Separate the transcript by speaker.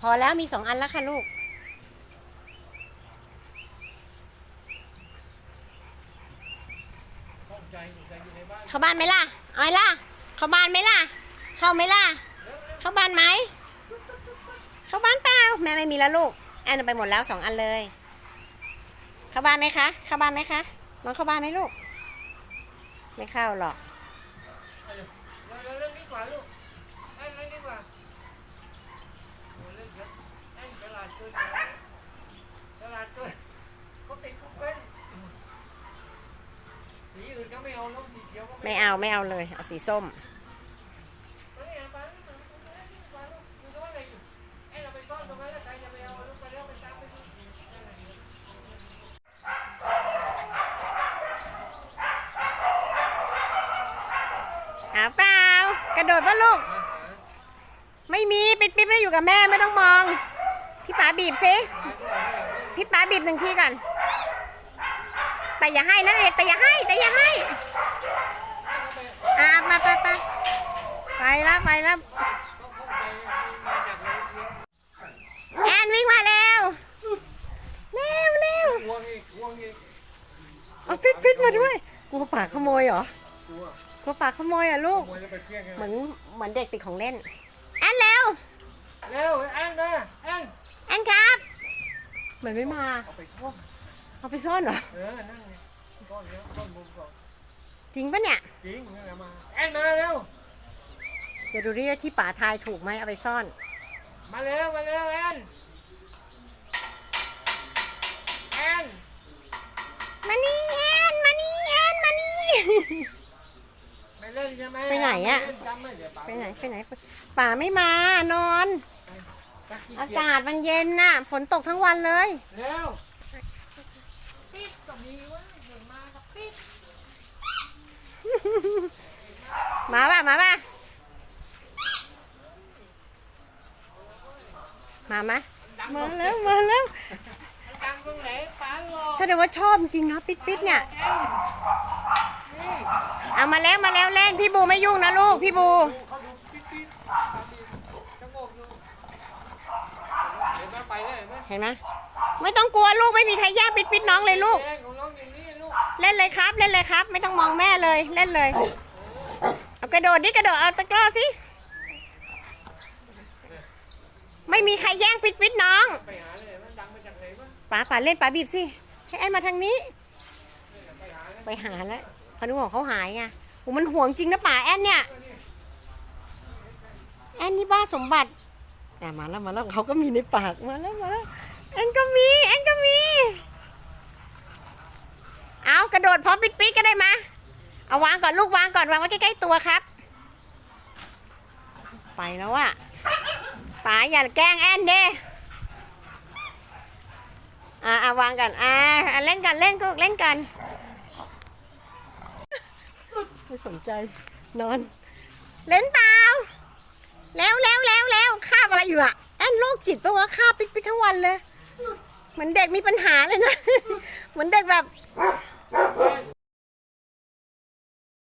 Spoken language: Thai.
Speaker 1: พอแล้วมีสองอันแล้วค่ะลูก
Speaker 2: ห้องใจอยู่ใจอยู่ในบ้าน
Speaker 1: เข้าบ้านไหมล่ะเอาไหมล่ะ เข้าบ้านไหมล่ะ เข้าไหมล่ะ เข้าบ้านไหม เข้าบ้านเปล่าแม่ไม่มีแล้วลูก แอนเอาไปหมดแล้วสองอันเลย เข้าบ้านไหมคะ เข้าบ้านไหมคะ น้องเข้าบ้านไหมลูก ไม่เข้าหรอก
Speaker 2: เราเราเรื่องนี้กว่าลูกเรื่อกว่าเรื่องเยอะแอนตลาดเกินตลาดเกินเขาติดคุกเป็นสีอื่นก็ไม่เอาล้วสีเขียวก็
Speaker 1: ไม่เอาไม่เอาเลย เอาสีส้ม
Speaker 2: เอาไปไม่เอาไปไม่เอาไปลูกอยู่ตรงนั้นเลยอยู่แอนเอาไปซ่อนตรงนั้นแล้วใครจะไปเอาลูกไปแล้วไปตามไปดูนั่นแหละอยู่
Speaker 1: เอาเปล่า กระโดดป่ะลูก ไม่มีปิดปิดไม่ได้อยู่กับแม่ไม่ต้องมอง พี่ป๋าบีบสิพี่ป๋าบีบหนึ่งทีก่อน แต่อย่าให้นะเด็กแต่อย่าให้แต่อย่าให้อะมาไปไปไปแล้วไปแล้วแอนวิ่งมาแล้วเร็วเร็ว
Speaker 2: กลัวอีกกลัวอีก
Speaker 1: เอาปิดปิดมาด้วยกลัวป่าขโมยเหรอ
Speaker 2: กลัว
Speaker 1: กลัวป่าขโมยเหรอะลูก
Speaker 2: ขโมยแล้วไปเที่ยงกัน
Speaker 1: เหมือนเหมือนเด็กติดของเล่นแอนเร็ว
Speaker 2: เร็วแอนนะแอน
Speaker 1: แอนครับ เหมือนไม่มา
Speaker 2: เอาไปซ่อน
Speaker 1: เอาไปซ่อนเหรอ
Speaker 2: เออ นั่งไงซ่อนแล้วซ่อนมุมก่อน
Speaker 1: จริงปะเนี่ย
Speaker 2: จริงนั่นแหละมาแอนมาเร็ว
Speaker 1: เดี๋ยวดูดิว่าที่ป่าทายถูกไหมเอาไปซ่อน
Speaker 2: มาเร็ว มาเร็วแอนแอน
Speaker 1: มานี่แอนมานี่แอนมานี่
Speaker 2: ไปเล่นใช่ ไหม
Speaker 1: ไปไหนอะ
Speaker 2: เล่นจำไม่เดี๋ยว
Speaker 1: ไปไหนไปไหนป่าไม่มานอน อากาศมันเย็นน่ะ ฝนตกทั้งวันเลย
Speaker 2: เร็วปิดก็มีวะเห็นมากับปิด
Speaker 1: มาป่ะมาป่ะมาไหมมาแล้วมาแล้ว
Speaker 2: ตังตรงไหนป๋าหลอก
Speaker 1: ถ้าเดี๋ยวว่าชอบจริงนะปิดปิดเนี่ย เอามาแล้วมาแล้วเล่นพี่บูไม่ยุ่งนะลูกพี่บู
Speaker 2: เห็นไหมไม่
Speaker 1: ต้องกลัวลูกไม่มีใครแย่งปิดปิดน้องเลยลูก เล่นเลยครับ เล่นเลยครับ ไม่ต้องมองแม่เลยเล่นเลย เอากระโดดดิกระโดดเอาตะกร้อสิไม่มีใครแย่งปิดปิดน้อง
Speaker 2: ปลาปลา
Speaker 1: ป๋าเล่นป๋าบีบสิให้แอนมาทางนี้
Speaker 2: ไปหาเลย
Speaker 1: ไปหาแล้ว พนุของเขาหายไงโอ้มันห่วงจริงนะป๋าแอนเนี่ย แอนนี่บ้าสมบัติแต่มาแล้วมาแล้วเขาก็มีในปากมาแล้วมาแล้วแอนก็มีแอนก็มี เอากระโดดพร้อมปิดปิดก็ได้มา เอาวางก่อนลูกวางก่อนวางไว้ใกล้ๆตัวครับ ไปแล้วอะป๋าอย่าแกล้งแอนเด้อ่าอ่าวางกันอ่าเล่นกันเล่นก็เล่นกัน ไม่สนใจนอน เล่นเปล่าแล้วแล้วแล้วแล้วคาบอะไรอยู่อะแอนโรคจิตปะวะคาบปิดปิดทั้งวันเลย เหมือนเด็กมีปัญหาเลยนะ เหมือนเด็กแบบ